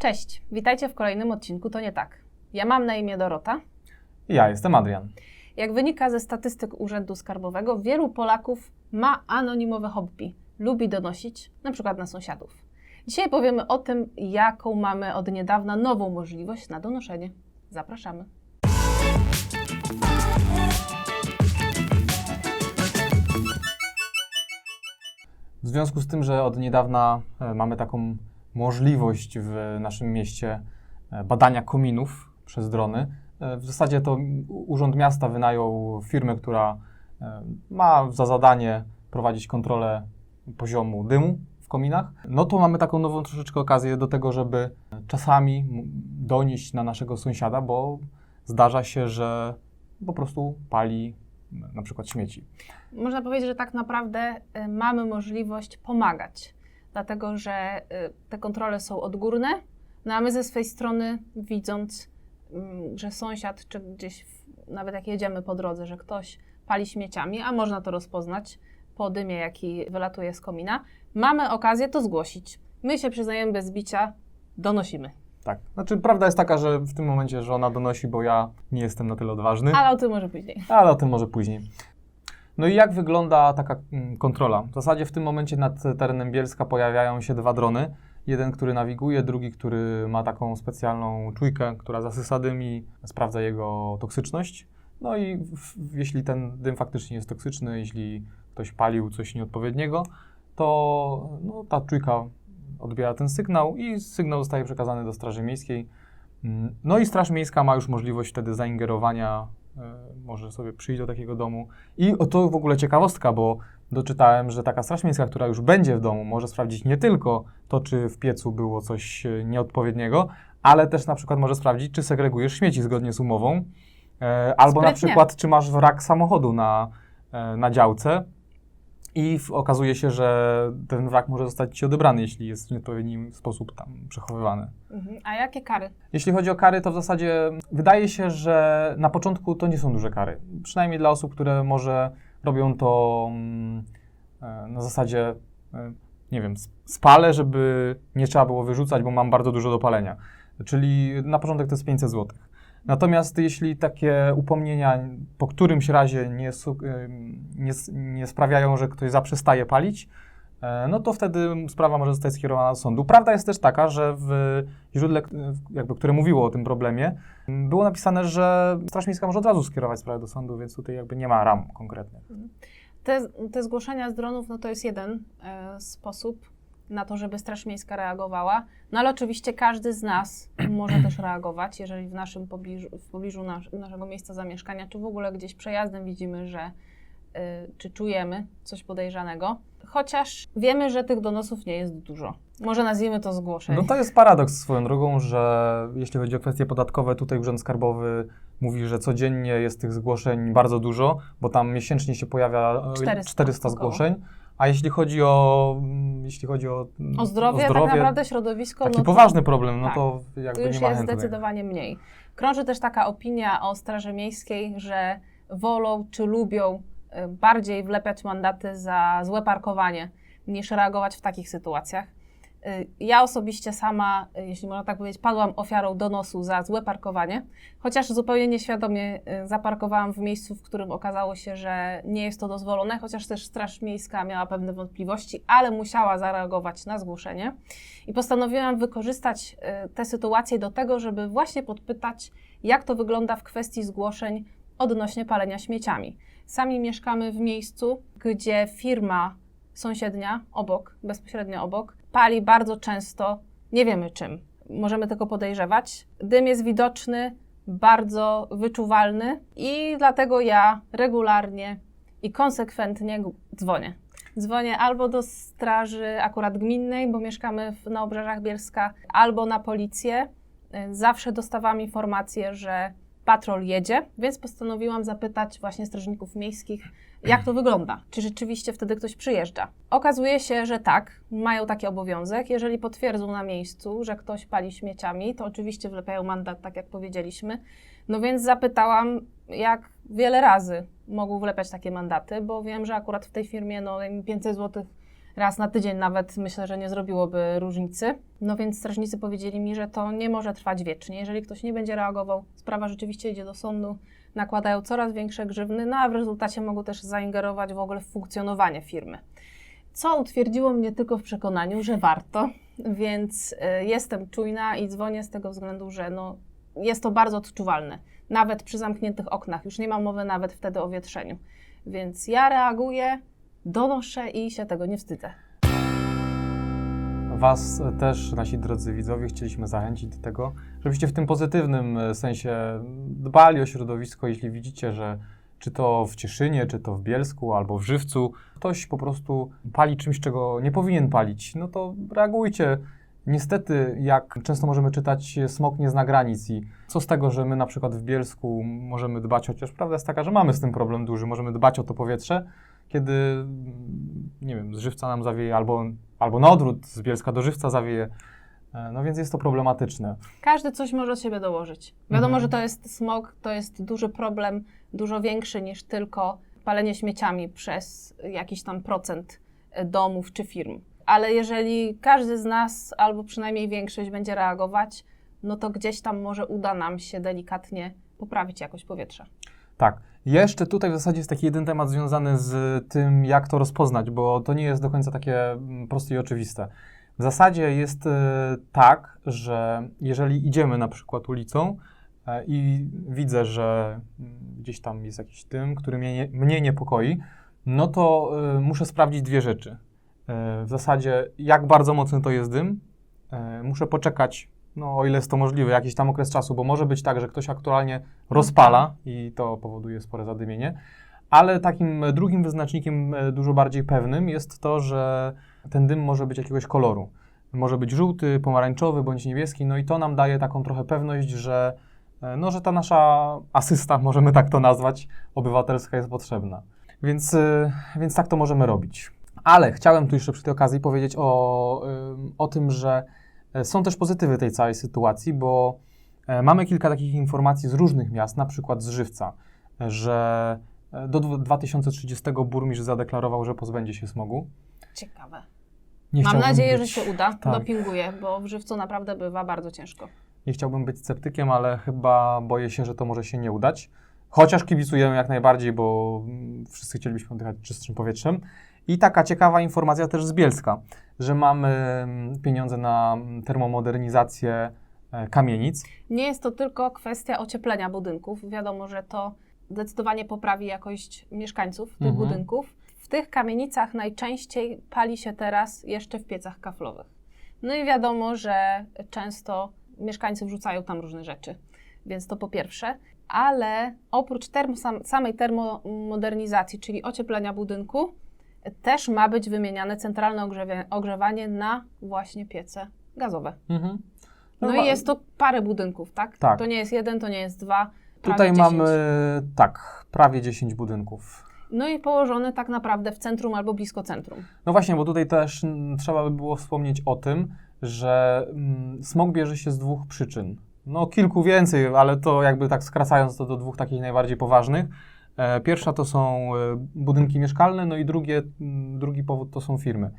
Cześć, witajcie w kolejnym odcinku To Nie Tak. Ja mam na imię Dorota. Ja jestem Adrian. Jak wynika ze statystyk Urzędu Skarbowego, wielu Polaków ma anonimowe hobby. Lubi donosić, na przykład na sąsiadów. Dzisiaj powiemy o tym, jaką mamy od niedawna nową możliwość na donoszenie. Zapraszamy. W związku z tym, że od niedawna e, mamy taką możliwość w naszym mieście e, badania kominów przez drony, e, w zasadzie to Urząd Miasta wynajął firmę, która e, ma za zadanie prowadzić kontrolę poziomu dymu w kominach. No to mamy taką nową troszeczkę okazję do tego, żeby czasami donieść na naszego sąsiada, bo zdarza się, że po prostu pali na przykład śmieci. Można powiedzieć, że tak naprawdę mamy możliwość pomagać, dlatego że y, te kontrole są odgórne, no a my ze swej strony, widząc, mm, że sąsiad, czy gdzieś, nawet jak jedziemy po drodze, że ktoś pali śmieciami, a można to rozpoznać po dymie, jaki wylatuje z komina, mamy okazję to zgłosić. My się przyznajemy bez bicia, donosimy. Tak. Znaczy, prawda jest taka, że w tym momencie żona donosi, bo ja nie jestem na tyle odważny, Ale o tym może później. ale o tym może później. No i jak wygląda taka mm, kontrola? W zasadzie w tym momencie nad terenem Bielska pojawiają się dwa drony. Jeden, który nawiguje, drugi, który ma taką specjalną czujkę, która zasysa dym i sprawdza jego toksyczność. No i w, jeśli ten dym faktycznie jest toksyczny, jeśli ktoś palił coś nieodpowiedniego, to no, ta czujka odbiera ten sygnał i sygnał zostaje przekazany do Straży Miejskiej. Mm, No i Straż Miejska ma już możliwość wtedy zaingerowania, może sobie przyjść do takiego domu. I to w ogóle ciekawostka, bo doczytałem, że taka Straż Miejska, która już będzie w domu, może sprawdzić nie tylko to, czy w piecu było coś e, nieodpowiedniego, ale też na przykład może sprawdzić, czy segregujesz śmieci zgodnie z umową, e, albo na Sprytnie. przykład, czy masz wrak samochodu na, e, na działce. I okazuje się, że ten wrak może zostać ci odebrany, jeśli jest w nieodpowiedni sposób tam przechowywany. Mhm. A jakie kary? Jeśli chodzi o kary, to w zasadzie wydaje się, że na początku to nie są duże kary. Przynajmniej dla osób, które może robią to mm, e, na zasadzie, e, nie wiem, spalę, żeby nie trzeba było wyrzucać, bo mam bardzo dużo do palenia. Czyli na początek to jest 500 zł. Natomiast jeśli takie upomnienia po którymś razie nie, nie, nie sprawiają, że ktoś zaprzestaje palić, e, no to wtedy sprawa może zostać skierowana do sądu. Prawda jest też taka, że w źródle, jakby, które mówiło o tym problemie, było napisane, że Straż Miejska może od razu skierować sprawę do sądu, więc tutaj jakby nie ma ram konkretnych. Te, te zgłoszenia z dronów, no to jest jeden e, sposób na to, żeby Straż Miejska reagowała. No ale oczywiście każdy z nas może też reagować, jeżeli w naszym pobliżu, w pobliżu nasz, naszego miejsca zamieszkania, czy w ogóle gdzieś przejazdem widzimy, że e, czy czujemy coś podejrzanego. Chociaż wiemy, że tych donosów nie jest dużo. Może nazwijmy to zgłoszeń. No to jest paradoks swoją drogą, że jeśli chodzi o kwestie podatkowe, tutaj Urząd Skarbowy mówi, że codziennie jest tych zgłoszeń bardzo dużo, bo tam miesięcznie się pojawia e, 400 400 około. A jeśli chodzi o, mm, jeśli chodzi o, mm, o, zdrowie, tak naprawdę środowisko. taki no to- poważny problem, no tak. to jakby już nie ma jest chętnych. zdecydowanie mniej. Krąży też taka opinia o Straży Miejskiej, że wolą czy lubią y, bardziej wlepiać mandaty za złe parkowanie, niż reagować w takich sytuacjach. Y, Ja osobiście sama, y, jeśli można tak powiedzieć, padłam ofiarą donosu za złe parkowanie, chociaż zupełnie nieświadomie y, zaparkowałam w miejscu, w którym okazało się, że nie jest to dozwolone, chociaż też Straż Miejska miała pewne wątpliwości, ale musiała zareagować na zgłoszenie. I postanowiłam wykorzystać tę sytuację do tego, żeby właśnie podpytać, jak to wygląda w kwestii zgłoszeń odnośnie palenia śmieciami. Sami mieszkamy w miejscu, gdzie firma sąsiednia obok, bezpośrednio obok, pali bardzo często, nie wiemy czym, możemy tylko podejrzewać. Dym jest widoczny, bardzo wyczuwalny i dlatego ja regularnie i konsekwentnie dzwonię. Dzwonię albo do straży akurat gminnej, bo mieszkamy w, na obrzeżach Bielska, albo na policję. Zawsze dostawałam informację, że patrol jedzie, więc postanowiłam zapytać właśnie strażników miejskich, jak to wygląda. Czy rzeczywiście wtedy ktoś przyjeżdża? Okazuje się, że tak, mają taki obowiązek. Jeżeli potwierdzą na miejscu, że ktoś pali śmieciami, to oczywiście wlepiają mandat, tak jak powiedzieliśmy. No więc zapytałam, jak wiele razy mogą wlepiać takie mandaty, bo wiem, że akurat w tej firmie no, im 500 zł raz na tydzień nawet myślę, że nie zrobiłoby różnicy. No więc strażnicy powiedzieli mi, że to nie może trwać wiecznie. Jeżeli ktoś nie będzie reagował, sprawa rzeczywiście idzie do sądu, nakładają coraz większe grzywny, no a w rezultacie mogą też zaingerować w ogóle w funkcjonowanie firmy. Co utwierdziło mnie tylko w przekonaniu, że warto, więc y, jestem czujna i dzwonię z tego względu, że no, jest to bardzo odczuwalne. Nawet przy zamkniętych oknach, już nie ma mowy nawet wtedy o wietrzeniu. Więc ja reaguję, donoszę i się tego nie wstydzę. Was też, nasi drodzy widzowie, chcieliśmy zachęcić do tego, żebyście w tym pozytywnym e, sensie dbali o środowisko, jeśli widzicie, że czy to w Cieszynie, czy to w Bielsku, albo w Żywcu, ktoś po prostu pali czymś, czego nie powinien palić, no to reagujcie. Niestety, jak często możemy czytać, smog nie zna granic i co z tego, że my na przykład w Bielsku możemy dbać, chociaż prawda jest taka, że mamy z tym problem duży, możemy dbać o to powietrze, kiedy, mm, nie wiem, z Żywca nam zawieje, albo, albo na odwrót, z Bielska do Żywca zawieje, E, no więc jest to problematyczne. Każdy coś może od siebie dołożyć. Wiadomo, Mhm. że to jest smog, to jest duży problem, dużo większy niż tylko palenie śmieciami przez jakiś tam procent e, domów czy firm. Ale jeżeli każdy z nas, albo przynajmniej większość, będzie reagować, no to gdzieś tam może uda nam się delikatnie poprawić jakość powietrza. Tak. Jeszcze tutaj w zasadzie jest taki jeden temat związany z tym, jak to rozpoznać, bo to nie jest do końca takie mm, proste i oczywiste. W zasadzie jest e, tak, że jeżeli idziemy na przykład ulicą e, i widzę, że mm, gdzieś tam jest jakiś dym, który mnie, nie, mnie niepokoi, no to e, muszę sprawdzić dwie rzeczy. W zasadzie, jak bardzo mocny to jest dym, muszę poczekać, no o ile jest to możliwe, jakiś tam okres czasu, bo może być tak, że ktoś aktualnie rozpala i to powoduje spore zadymienie. Ale takim drugim wyznacznikiem e, dużo bardziej pewnym jest to, że ten dym może być jakiegoś koloru. Może być żółty, pomarańczowy bądź niebieski, no i to nam daje taką trochę pewność, że, e, no, że ta nasza asysta, możemy tak to nazwać, obywatelska jest potrzebna. Więc, e, więc tak to możemy robić. Ale chciałem tu jeszcze przy tej okazji powiedzieć o, o tym, że e, są też pozytywy tej całej sytuacji, bo e, mamy kilka takich informacji z różnych miast, na przykład z Żywca, e, że e, do dwu- 2030 burmistrz zadeklarował, że pozbędzie się smogu. Ciekawe. Nie Mam nadzieję, być, że się uda. tak. Dopinguję, bo w żywcu naprawdę bywa bardzo ciężko. Nie chciałbym być sceptykiem, ale chyba boję się, że to może się nie udać. Chociaż kibicujemy jak najbardziej, bo mm, wszyscy chcielibyśmy oddychać czystszym powietrzem. I taka ciekawa informacja też z Bielska, że mamy mm, pieniądze na mm, termomodernizację e, kamienic. Nie jest to tylko kwestia ocieplenia budynków. Wiadomo, że to zdecydowanie poprawi jakość mieszkańców tych Mhm. budynków. W tych kamienicach najczęściej pali się teraz jeszcze w piecach kaflowych. No i wiadomo, że często mieszkańcy wrzucają tam różne rzeczy. Więc to po pierwsze. Ale oprócz term, samej termomodernizacji, czyli ocieplenia budynku, też ma być wymieniane centralne ogrzewie, ogrzewanie na właśnie piece gazowe. Mhm. No ma- i jest to parę budynków, tak? Tak. To nie jest jeden, to nie jest dwa. Tutaj 10. mamy, tak, prawie 10 budynków. No i położone tak naprawdę w centrum albo blisko centrum. No właśnie, bo tutaj też mm, trzeba by było wspomnieć o tym, że mm, smog bierze się z dwóch przyczyn. No kilku więcej, ale to jakby tak skracając to do dwóch takich najbardziej poważnych. E, Pierwsza to są e, budynki mieszkalne, no i drugie, drugi powód to są firmy.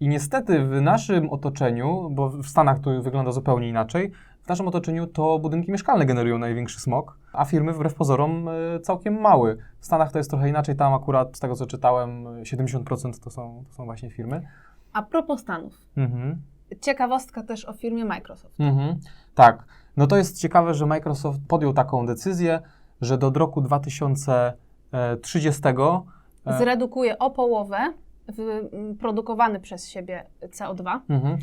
I niestety w naszym otoczeniu, bo w Stanach to wygląda zupełnie inaczej, w naszym otoczeniu to budynki mieszkalne generują największy smog, a firmy wbrew pozorom e, całkiem mały. W Stanach to jest trochę inaczej, tam akurat z tego co czytałem 70% to są, to są właśnie firmy. A propos Stanów. Mhm. Ciekawostka też o firmie Microsoft. Mhm. Tak. No to jest ciekawe, że Microsoft podjął taką decyzję, że do roku 2030 e, Zredukuje o połowę produkowany przez siebie CO2. mhm,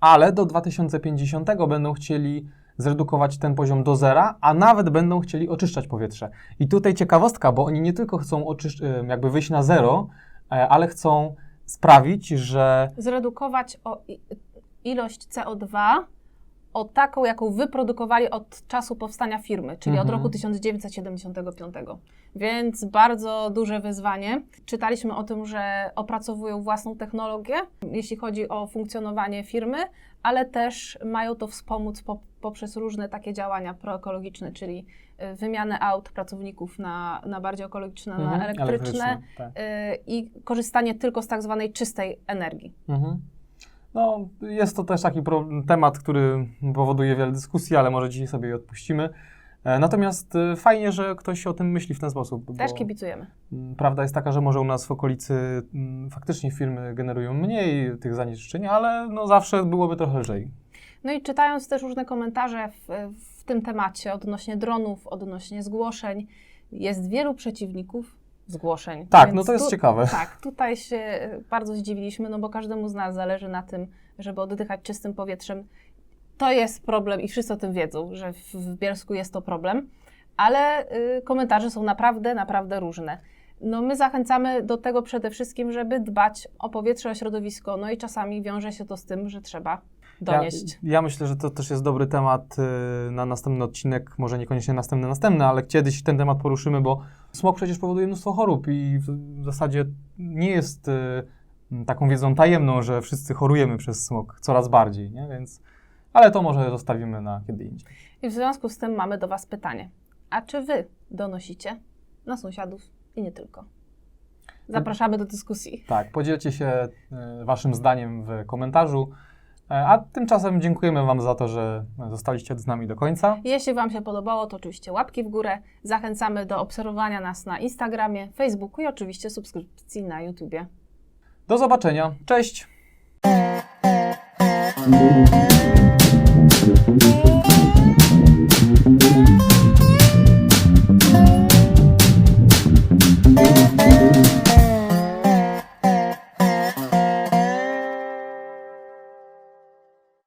ale do 2050 będą chcieli zredukować ten poziom do zera, a nawet będą chcieli oczyszczać powietrze. I tutaj ciekawostka, bo oni nie tylko chcą oczysz- e, jakby wyjść na zero, e, ale chcą sprawić, że Zredukować o ilość CO2 o taką, jaką wyprodukowali od czasu powstania firmy, czyli od Mhm. roku 1975. Więc bardzo duże wyzwanie. Czytaliśmy o tym, że opracowują własną technologię, jeśli chodzi o funkcjonowanie firmy, ale też mają to wspomóc po, poprzez różne takie działania proekologiczne, czyli y, wymianę aut pracowników na, na bardziej ekologiczne, Mhm, na elektryczne tak. y, i korzystanie tylko z tak zwanej czystej energii. Mhm. No, jest to też taki temat, który powoduje wiele dyskusji, ale może dzisiaj sobie je odpuścimy. E, Natomiast e, fajnie, że ktoś o tym myśli w ten sposób. Też kibicujemy. Prawda jest taka, że może u nas w okolicy faktycznie firmy generują mniej tych zanieczyszczeń, ale no zawsze byłoby trochę lżej. No i czytając też różne komentarze w, w tym temacie odnośnie dronów, odnośnie zgłoszeń, jest wielu przeciwników zgłoszeń. Tak, Więc no to jest tu- ciekawe. Tak, tutaj się bardzo zdziwiliśmy, no bo każdemu z nas zależy na tym, żeby oddychać czystym powietrzem. To jest problem i wszyscy o tym wiedzą, że w, Bielsku jest to problem, ale y, komentarze są naprawdę, naprawdę różne. No my zachęcamy do tego przede wszystkim, żeby dbać o powietrze, o środowisko, no i czasami wiąże się to z tym, że trzeba donieść. Ja, ja myślę, że to też jest dobry temat y, na następny odcinek, może niekoniecznie następny, następny, ale kiedyś ten temat poruszymy, bo smog przecież powoduje mnóstwo chorób i w, w zasadzie nie jest y, taką wiedzą tajemną, że wszyscy chorujemy przez smog coraz bardziej, nie? Więc, ale to może zostawimy na kiedy indziej. I w związku z tym mamy do Was pytanie. A czy Wy donosicie na sąsiadów i nie tylko? Zapraszamy do dyskusji. Tak, podzielcie się y, waszym zdaniem w komentarzu, E, a tymczasem dziękujemy wam za to, że zostaliście z nami do końca. Jeśli Wam się podobało, to oczywiście łapki w górę. Zachęcamy do obserwowania nas na Instagramie, Facebooku i oczywiście subskrypcji na YouTubie. Do zobaczenia, cześć! Thank you.